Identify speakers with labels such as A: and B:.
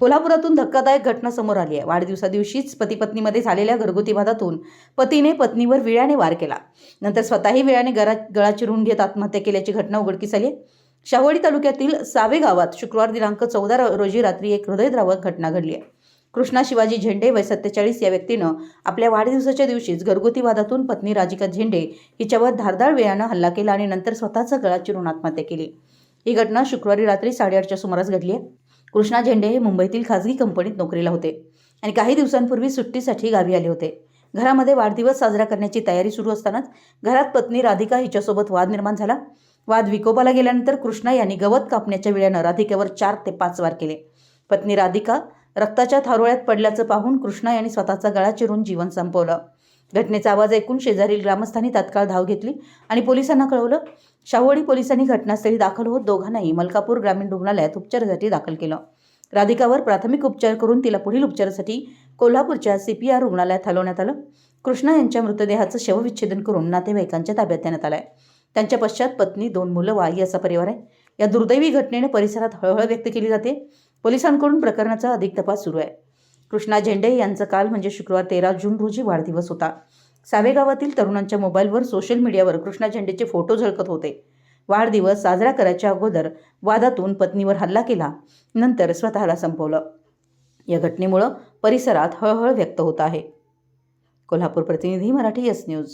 A: कोल्हापुरातून धक्कादायक घटना समोर आली आहे. वाढदिवसा दिवशीच पती पत्नीमध्ये झालेल्या घरगुती वादातून पतीने पत्नीवर विळ्याने वार केला. नंतर स्वतःही विळ्याने गळा गळा चिरून घेत आत्महत्या केल्याची घटना उघडकीस आली आहे. तालुक्यातील सावे गावात शुक्रवार दिनांक चौदा रोजी रात्री एक हृदयद्रावक घटना घडली आहे. कृष्णा शिवाजी झेंडे वय सत्तेचाळीस या व्यक्तीनं आपल्या वाढदिवसाच्या दिवशीच घरगुती वादातून पत्नी राजिका झेंडे हिच्यावर धारदार वेळानं हल्ला केला आणि नंतर स्वतःचा गळा चिरून आत्महत्या केली. ही घटना शुक्रवारी रात्री साडेआठच्या सुमारास घडली आहे. कृष्णा झेंडे हे मुंबईतील खाजगी कंपनीत नोकरीला होते आणि काही दिवसांपूर्वी सुट्टीसाठी गावी आले होते. घरामध्ये वाढदिवस साजरा करण्याची तयारी सुरू असतानाच घरात पत्नी राधिका हिच्यासोबत वाद निर्माण झाला. वाद विकोपाला गेल्यानंतर कृष्णा यांनी गवत कापण्याच्या वेळानं राधिकेवर चार ते पाच वार केले. पत्नी राधिका रक्ताच्या थारोळ्यात पडल्याचं पाहून कृष्णा यांनी स्वतःचा गळा चिरून जीवन संपवलं. घटनेचा आवाज ऐकून शेजारील ग्रामस्थांनी तात्काळ धाव घेतली आणि पोलिसांना कळवलं शाहूवाडी पोलिसांनी घटनास्थळी दाखल होत दोघांनाही मलकापूर ग्रामीण रुग्णालयात उपचारासाठी दाखल केलं. राधिकावर प्राथमिक उपचार करून तिला पुढील उपचारासाठी कोल्हापूरच्या सी पी आर रुग्णालयात हलवण्यात आलं. कृष्णा यांच्या मृतदेहाचं शवविच्छेदन करून नातेवाईकांच्या ताब्यात देण्यात आलं आहे त्यांच्या पश्चात पत्नी दोन मुलं वाई असा परिवार आहे. या दुर्दैवी घटनेने परिसरात हळहळ व्यक्त केली जाते. पोलिसांकडून प्रकरणाचा अधिक तपास सुरू आहे. कृष्णा झेंडे यांचा काल म्हणजे शुक्रवार तेरा जून रोजी वाढदिवस होता. सावेगावातील तरुणांच्या मोबाईलवर सोशल मीडियावर कृष्णा झेंडेचे फोटो झळकत होते. वाढदिवस साजरा करायच्या अगोदर वादातून पत्नीवर हल्ला केला नंतर स्वतःला संपवलं. या घटनेमुळं परिसरात हळहळ व्यक्त होत आहे. कोल्हापूर प्रतिनिधी मराठी एस न्यूज.